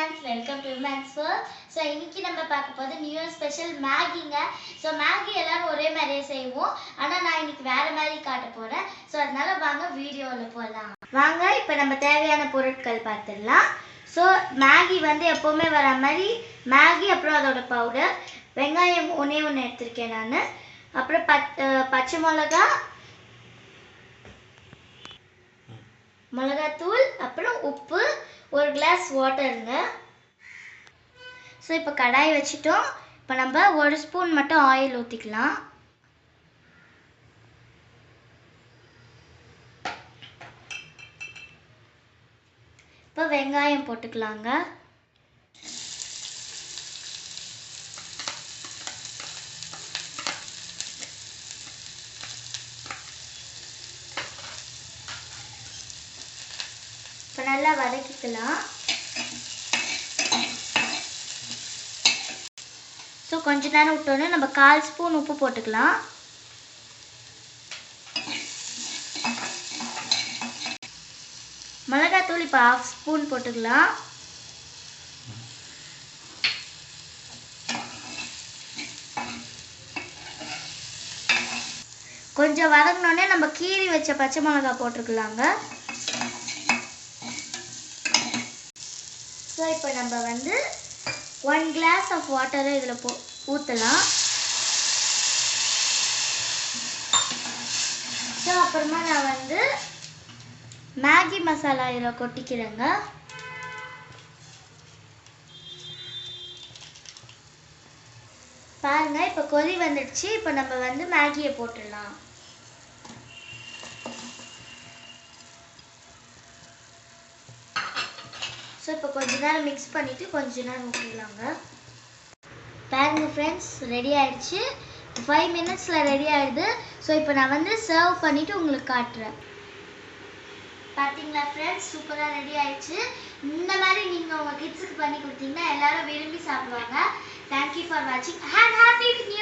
Friends welcome to Max so இன்னைக்கு நம்ம பார்க்க போது நியூ இயர் ஸ்பெஷல் மேகிங்க ஸோ மேகி எல்லாரும் ஒரே மாதிரியே செய்வோம். ஆனால் நான் இன்னைக்கு வேற மாதிரி காட்ட போகிறேன் ஸோ அதனால வாங்க வீடியோவில் போகலாம் வாங்க இப்போ நம்ம தேவையான பொருட்கள் பார்த்துடலாம். ஸோ மேகி வந்து எப்போவுமே வர மாதிரி மேகி அப்புறம் அதோட பவுடர் வெங்காயம் ஒன்றே ஒன்று எடுத்திருக்கேன் நான். அப்புறம் பத் பச்சை மிளகா மிளகாத்தூள் அப்புறம் உப்பு ஒரு கிளாஸ் வாட்டருங்க ஸோ இப்போ கடாய் வச்சுட்டோம். இப்போ நம்ம ஒரு ஸ்பூன் மட்டும் ஆயில் ஊற்றிக்கலாம் இப்போ வெங்காயம் போட்டுக்கலாங்க. இப்போ நல்லா வதக்கிக்கலாம். ஸோ கொஞ்ச நேரம் விட்டோன்னே நம்ம கால் ஸ்பூன் உப்பு போட்டுக்கலாம். மிளகாத்தூள் இப்போ ஹாஃப் ஸ்பூன் போட்டுக்கலாம். கொஞ்சம் வதங்கினோடனே நம்ம கீறி வச்ச பச்சை மிளகா போட்டுக்கலாங்க ஸோ இப்போ நம்ம வந்து ஒன் கிளாஸ் ஆஃப் வாட்டரை இதில் போ ஊற்றலாம் ஸோ அப்புறமா நான் வந்து மேகி மசாலா இதில் கொட்டிக்கிறேங்க. பாருங்கள் இப்போ கொதி வந்துடுச்சு. இப்போ நம்ம வந்து மேகியை போட்டுடலாம். இப்போ கொஞ்ச நேரம் மிக்ஸ் பண்ணிவிட்டு கொஞ்ச நேரம் ஊற்றிடலாங்க பாருங்க ஃப்ரெண்ட்ஸ் ரெடி ஆயிடுச்சு. ஃபைவ் மினிட்ஸில் ரெடி ஆயிடுது. ஸோ இப்போ நான் வந்து சர்வ் பண்ணிவிட்டு உங்களுக்கு காட்டுறேன். பார்த்தீங்களா ஃப்ரெண்ட்ஸ் சூப்பராக ரெடி ஆயிடுச்சு. இந்த மாதிரி நீங்கள் உங்கள் கிட்ஸுக்கு பண்ணி கொடுத்தீங்கன்னா எல்லாரும் விரும்பி சாப்பிடுவாங்க. தேங்க்யூ ஃபார் வாட்சிங் ஹேண்ட் ஹாப்பி நியூ